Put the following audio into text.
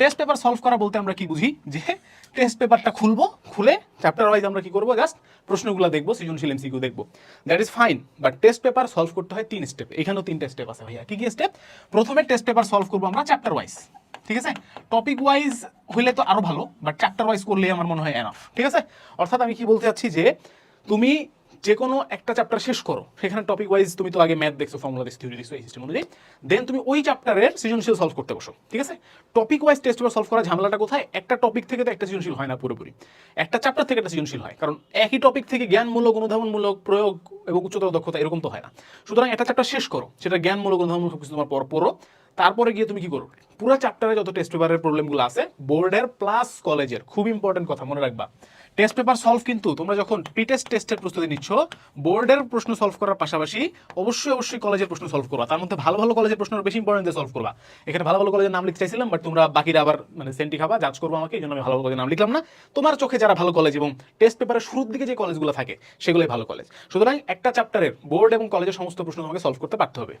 Test paper solve করা বলতে আমরা কি বুঝি? যে টেস্ট পেপারটা খুলবো, খুলে চ্যাপ্টার ওয়াইজ আমরা কি করব? জাস্ট প্রশ্নগুলো দেখব, সৃজনশীল এমসিকিউ দেখব। That is fine but test paper solve করতে হয় তিন স্টেপ এখানেও তিনটা স্টেপ আছে ভাইয়া। কি কি স্টেপ প্রথমে টেস্ট পেপার সলভ করব আমরা চ্যাপ্টার ওয়াইজ ঠিক আছে? টপিক ওয়াইজ হইলে তো আরও ভালো বাট চ্যাপ্টার ওয়াইজ করলে আমার মনে হয় এনাফ ঠিক আছে? অর্থাৎ আমি কি বলতে চাচ্ছি যে, তুমি যে কোনো একটা চ্যাপ্টার শেষ করো। সেখানে টপিক ওয়াইজ তুমি তো আগে ম্যাথ দেখছ ফর্মুলা দেখছ থিওরি দেখছ, এই সিস্টেম অনুযায়ী। দেন তুমি ওই চ্যাপ্টারের সৃজনশীল সলভ করতে বসো, ঠিক আছে? Topic wise test paper solve করা ঝামেলাটা কোথায়? একটা টপিক থেকে তো একটা সৃজনশীল হয় না পুরোপুরি। একটা চ্যাপ্টার থেকে একটা সৃজনশীল হয়, কারণ একই টপিক থেকে জ্ঞানমূলক, অনুধাবনমূলক প্রয়োগ এবং উচ্চতর দক্ষতা এরকম তো হয় না। সুতরাং একটা চ্যাপ্টার শেষ করো, সেটা জ্ঞানমূলক, অনুধাবনমূলক সবকিছু তোমার পর পড়ো। তারপরে গিয়ে তুমি কি করো? পুরো চ্যাপ্টারে যত টেস্ট পেপারের প্রবলেমগুলো আছে বোর্ডের প্লাস কলেজের খুব ইম্পর্টেন্ট কথা, মনে রাখবা। টেস্ট পেপার সলভ কিন্তু তোমরা যখন প্রি টেস্ট টেস্টের প্রস্তুতি নিচ্ছ বোর্ডের প্রশ্ন সলভ করার পাশাপাশি অবশ্যই অবশ্যই কলেজের প্রশ্ন সলভ করবা। তার মধ্যে ভালো ভালো কলেজের প্রশ্ন বেশি ইম্পর্টেন্ট সলভ করবা। এখানে ভালো ভালো কলেজের নাম লিখতে চাইছিলাম বাট তোমরা বাকিরা আবার মানে সেন্টি খাবা জাজ করব আমাকে, এই জন্য আমি ভালো ভালো কলেজের নাম লিখলাম না। তোমার চোখে যারা ভালো কলেজ এবং টেস্ট পেপারের শুরুর দিকে যে কলেজগুলো থাকে, সেগুলোই ভালো কলেজ সুতরাং একটা চ্যাপ্টারের বোর্ড এবং কলেজের সমস্ত প্রশ্ন তোমাকে সলভ করতে পারতে হবে।